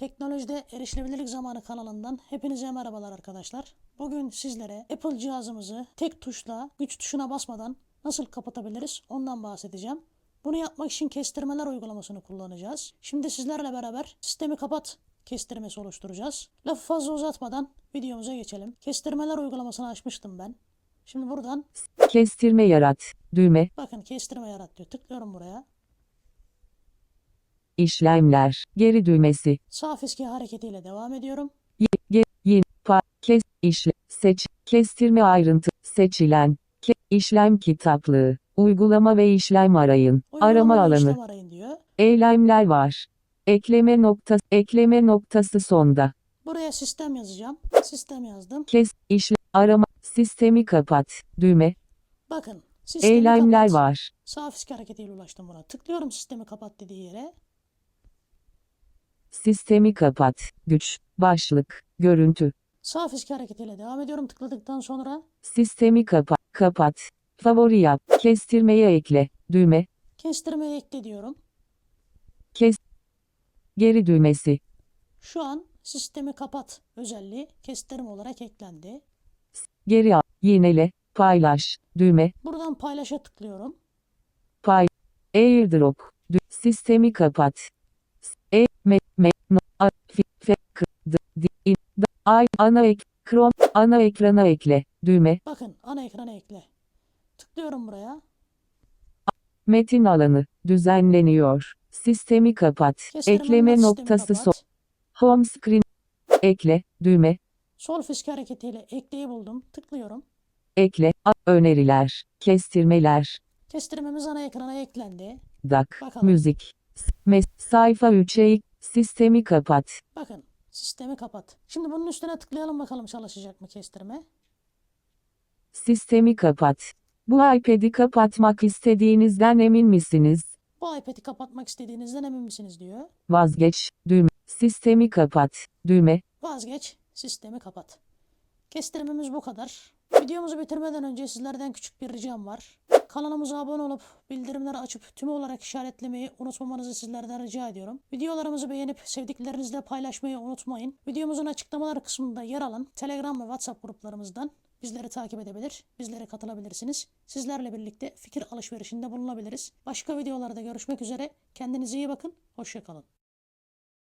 Teknolojide Erişilebilirlik Zamanı kanalından hepinize merhabalar arkadaşlar. Bugün sizlere Apple cihazımızı tek tuşla güç tuşuna basmadan nasıl kapatabiliriz ondan bahsedeceğim. Bunu yapmak için kestirmeler uygulamasını kullanacağız. Şimdi sizlerle beraber sistemi kapat kestirmesi oluşturacağız. Lafı fazla uzatmadan videomuza geçelim. Kestirmeler uygulamasını açmıştım ben. Şimdi buradan Kestirme yarat. Düğme. bakın kestirme yarat diyor. Tıklıyorum buraya. İşlemler. Geri düğmesi. Sağ fiske hareketiyle devam ediyorum. Y, ge, yin, pa, kes, işle, seç, kestirme ayrıntı, seçilen, ke, işlem kitaplığı, uygulama ve işlem arayın, Uygulama arama alanı, arayın diyor. eylemler var. Ekleme noktası, ekleme noktası sonda, Buraya sistem yazacağım. Sistem yazdım. kes, işle, arama, sistemi kapat, düğme, Bakın sistemi eylemler kapat. var. Sağ fiske hareketiyle ulaştım buna. Tıklıyorum sistemi kapat dediği yere. Sistemi kapat, güç, başlık, görüntü, Sağ fiske hareketiyle devam ediyorum. Tıkladıktan sonra sistemi kapat, kapat, favori yap, kestirmeye ekle, düğme, kestirmeye ekle diyorum. kes, geri düğmesi, Şu an sistemi kapat. Özelliği kestirme olarak eklendi. geri al, yinele, paylaş, düğme, Buradan paylaşa tıklıyorum. pay, airdrop, dü- sistemi kapat, me, no, a, fi, fe, k, d, di, in, d, ay, ana ek, chrome, ana ekrana ekle, düğme, Bakın ana ekrana ekle. Tıklıyorum buraya. metin alanı, düzenleniyor, sistemi kapat, Kestirmenin ekleme noktası kapat. home screen, ekle, düğme, Sol fiske hareketiyle ekleyi buldum. Tıklıyorum. ekle, öneriler, kestirmeler, Kestirmemiz ana ekrana eklendi. dak, Bakalım. müzik, mes, sayfa 3'e, sistemi kapat, Bakın sistemi kapat. Şimdi bunun üstüne tıklayalım bakalım çalışacak mı kestirme. Sistemi kapat. Bu iPad'i kapatmak istediğinizden emin misiniz? Bu iPad'i kapatmak istediğinizden emin misiniz diyor. Vazgeç. Düğme. Sistemi kapat. Düğme. Vazgeç, sistemi kapat. Kestirmemiz bu kadar. Videomuzu bitirmeden önce sizlerden küçük bir ricam var. Kanalımıza abone olup bildirimleri açıp tüm olarak işaretlemeyi unutmamanızı sizlerden rica ediyorum. Videolarımızı beğenip sevdiklerinizle paylaşmayı unutmayın. Videomuzun açıklamalar kısmında yer alan Telegram ve WhatsApp gruplarımızdan bizleri takip edebilir, bizlere katılabilirsiniz. Sizlerle birlikte fikir alışverişinde bulunabiliriz. Başka videolarda görüşmek üzere. Kendinize iyi bakın. Hoşçakalın.